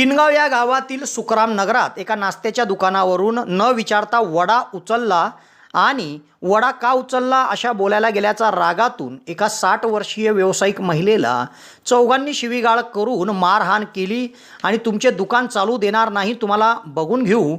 किनगाव या गावातील सुखराम नगरात एका नाश्त्याच्या दुकानावरून न विचारता वडा उचलला आणि वडा का उचलला अशा बोलायला गेल्याचा रागातून एका साठ वर्षीय व्यावसायिक महिलेला चौघांनी शिवीगाळ करून मारहाण केली आणि तुमचे दुकान चालू देणार नाही तुम्हाला बघून घेऊ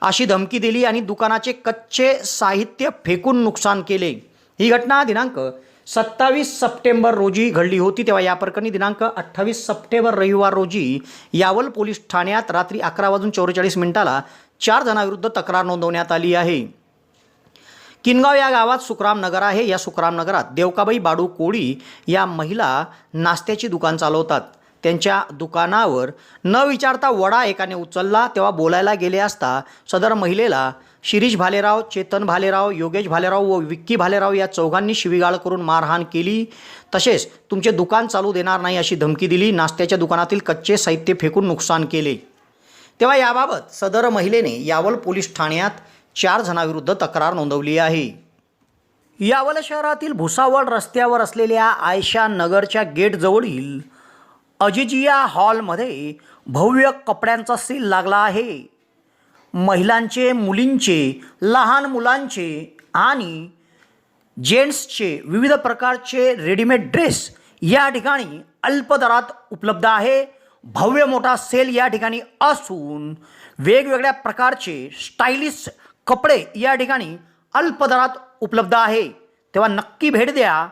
अशी धमकी दिली आणि दुकानाचे कच्चे साहित्य फेकून नुकसान केले. ही घटना दिनांक सत्तावीस सप्टेंबर रोजी घडली होती तेव्हा या प्रकरणी दिनांक अठ्ठावीस सप्टेंबर रविवार रोजी यावल पोलीस ठाण्यात रात्री अकरा वाजून चौवेचाळीस मिनिटाला चार जणांविरुद्ध तक्रार नोंदवण्यात आली आहे. किनगाव या गावात सुखराम नगर आहे. या सुखराम नगरात देवकाबाई बाडू कोळी या महिला नाश्त्याची दुकान चालवतात. त्यांच्या दुकानावर न विचारता वडा एकाने उचलला. तेव्हा बोलायला गेले असता सदर महिलेला शिरीष भालेराव चेतन भालेराव योगेश भालेराव व विक्की भालेराव या चौघांनी शिवीगाळ करून मारहाण केली. तसेच तुमचे दुकान चालू देणार नाही अशी धमकी दिली. नाश्त्याच्या दुकानातील कच्चे साहित्य फेकून नुकसान केले. तेव्हा याबाबत सदर महिलेने यावल पोलीस ठाण्यात चार जणांविरुद्ध तक्रार नोंदवली आहे. यावल शहरातील भुसावळ रस्त्यावर असलेल्या आयशा नगरच्या गेटजवळील अजिजिया हॉलमध्ये भव्य कपड्यांचा सील लागला आहे. महिलांचे मुलींचे लहान मुलांचे आणि जेंट्सचे विविध प्रकारचे रेडीमेड ड्रेस या ठिकाणी अल्प दरात उपलब्ध आहे. भव्य मोठा सेल या ठिकाणी असून वेगवेगळ्या प्रकारचे स्टायलिश कपडे या ठिकाणी अल्प दरात उपलब्ध आहे. तेव्हा नक्की भेट द्या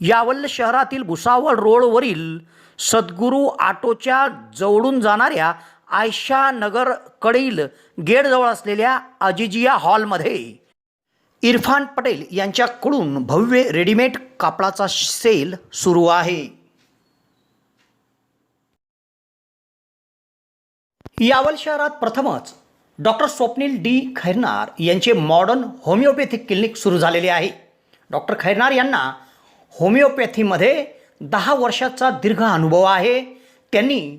यावल शहरातील भुसावळ रोडवरील सद्गुरू ऑटोच्या जवळून जाणाऱ्या आयशा नगरकडील गेटजवळ असलेल्या अजिजिया हॉलमध्ये. इरफान पटेल यांच्याकडून भव्य रेडीमेड कापडाचा सेल सुरू आहे. यावल शहरात प्रथमच डॉक्टर स्वप्नील डी. खैरनार यांचे मॉडर्न होमिओपॅथिक क्लिनिक सुरू झालेले आहे. डॉक्टर खैरनार यांना होमिओपॅथीमध्ये दहा वर्षाचा दीर्घ अनुभव आहे. त्यांनी